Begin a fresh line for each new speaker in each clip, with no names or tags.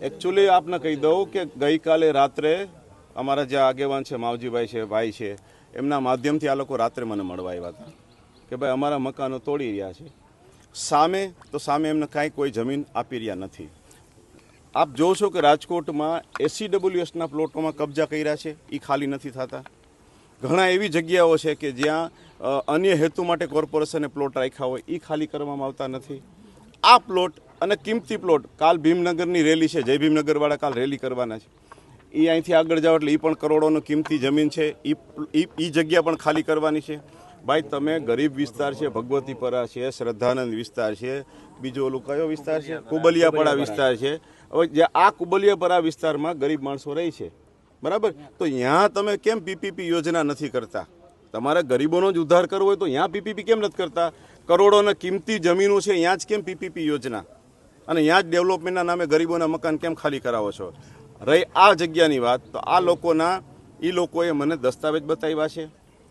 Actually આપને કહી દઉં કે ગઈકાલે રાત્રે અમારા જે આગેવાન છે, માવજીભાઈ છે, ભાઈ છે, એમના માધ્યમથી આ લોકો રાત્રે મને મળવા આવ્યા હતા. કે ભાઈ, અમારા મકાનો તોડી રહ્યા છે. સામે, તો સામે એમને કાંઈ કોઈ જમીન આપી રહ્યા નથી. આપ જોશો કે રાજકોટમાં એસસીડબ્લ્યુએસના પ્લોટોમાં કબજા કર્યા છે એ ખાલી નથી થતા. ઘણા એવી જગ્યાઓ છે કે જ્યાં અન્ય હેતુ માટે કોર્પોરેશને પ્લોટ રાખ્યા હોય એ ખાલી કરવામાં આવતા નથી. આ પ્લોટ અને કિંમતી પ્લોટ. કાલ ભીમનગરની રેલી છે. જય ભીમનગરવાળા કાલ રેલી કરવાના છે. એ અહીંથી આગળ જાઓ એટલે એ પણ કરોડોનો કિંમતી જમીન છે. એ એ જગ્યા પણ ખાલી કરવાની છે. ભાઈ તમે ગરીબ વિસ્તાર છે ભગવતીપરા છે શ્રદ્ધાનંદ વિસ્તાર છે બીજો ઓલું કયો વિસ્તાર છે? કુબલિયાપરા. વિસ્તાર છે. હવે જે આ કુબલિયાપરા વિસ્તારમાં ગરીબ માણસો રહે છે. બરાબર? તો ત્યાં તમે કેમ પીપીપી યોજના નથી કરતા? તમારે ગરીબોનો જ ઉદ્ધાર કરવો હોય તો ત્યાં પીપીપી કેમ નથી કરતા? કરોડોના કિંમતી જમીનો છે ત્યાં જ કેમ પીપીપી યોજના? અને ત્યાં જ ડેવલપમેન્ટના નામે ગરીબોના મકાન કેમ ખાલી કરાવો છો? રહી આ જગ્યાની વાત, તો આ લોકોના એ લોકોએ મને દસ્તાવેજ બતાવ્યા છે.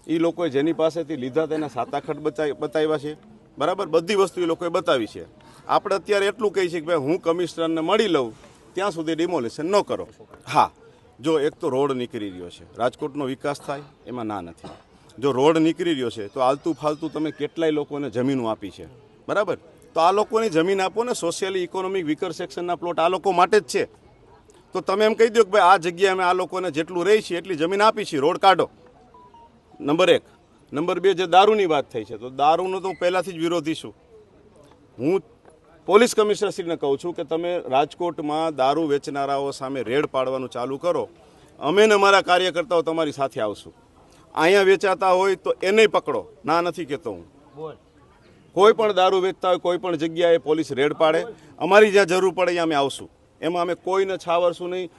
એ લોકોએ જેની પાસેથી લીધા તેના સાતાખટ બતાવી બતાવ્યા છે. બરાબર? બધી વસ્તુ એ લોકોએ બતાવી છે. આપણે અત્યારે એટલું કહી છીએ કે ભાઈ, હું કમિશનરને મળી લઉં, ત્યાં સુધી ડિમોલેશન ન કરો. હા, જો એક તો રોડ નીકળી રહ્યો છે. રાજકોટનો વિકાસ થાય, એમાં ના નથી. જો રોડ નીકળી રહ્યો છે, તો આલતું ફાલતું તમે કેટલાય લોકોને જમીનો આપી છે. બરાબર? તો આ લોકોની જમીન આપો ને સોશિયલી ઇકોનોમિક વીકર સેક્શનના પ્લોટ આ લોકો માટે જ છે. તો તમે એમ કહી દો કે ભાઈ આ જગ્યાએ અમે આ લોકોને જેટલું રહી છીએ એટલી જમીન આપી છીએ, રોડ કાઢો. નંબર એક. નંબર બે, જે દારૂની વાત થઈ છે, તો દારૂનો તો હું પહેલાંથી જ વિરોધી છું. હું પોલીસ કમિશનરશ્રીને કહું છું કે તમે રાજકોટમાં દારૂ વેચનારાઓ સામે રેડ પાડવાનું ચાલુ કરો. અમે ને અમારા કાર્યકર્તાઓ તમારી સાથે આવશું. અહીંયા વેચાતા હોય તો એને પકડો. ના નથી કહેતો હું. કોઈ પણ દારૂ વેચતા હોય કોઈ પણ જગ્યાએ પોલીસ રેડ પાડે. અમારી જ્યાં જરૂર પડે અહીંયા અમે આવશું. એમાં અમે કોઈને છાવરશું નહીં.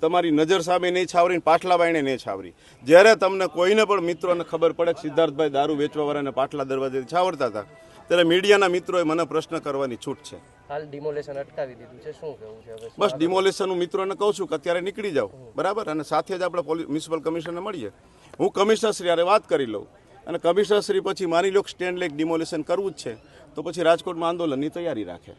તમારી નજર સામે નહીં છાવરી પાટલા બાયણે નહીં છાવરી. જ્યારે તમને કોઈને પણ મિત્રોને ખબર પડે કે સિદ્ધાર્થભાઈ દારૂ વેચવાવાળાને પાટલા દરવાજે છાવરતા હતા ત્યારે મીડિયાના મિત્રોએ મને પ્રશ્ન કરવાની છૂટ છે.
હાલ ડિમોલેશન અટકાવી દીધું છે. શું કેવું છે હવે?
બસ ડિમોલેશન હું મિત્રોને કહું છું કે અત્યારે નીકળી જાઓ. બરાબર? અને સાથે જ આપણે મ્યુનિસિપલ કમિશનરને મળીએ. હું કમિશનર શ્રી વાત કરી લઉં. અને કમિશનરશ્રી પછી માની લો સ્ટેન્ડ લેક ડિમોલેશન કરવું જ છે, તો પછી રાજકોટમાં આંદોલનની તૈયારી રાખે.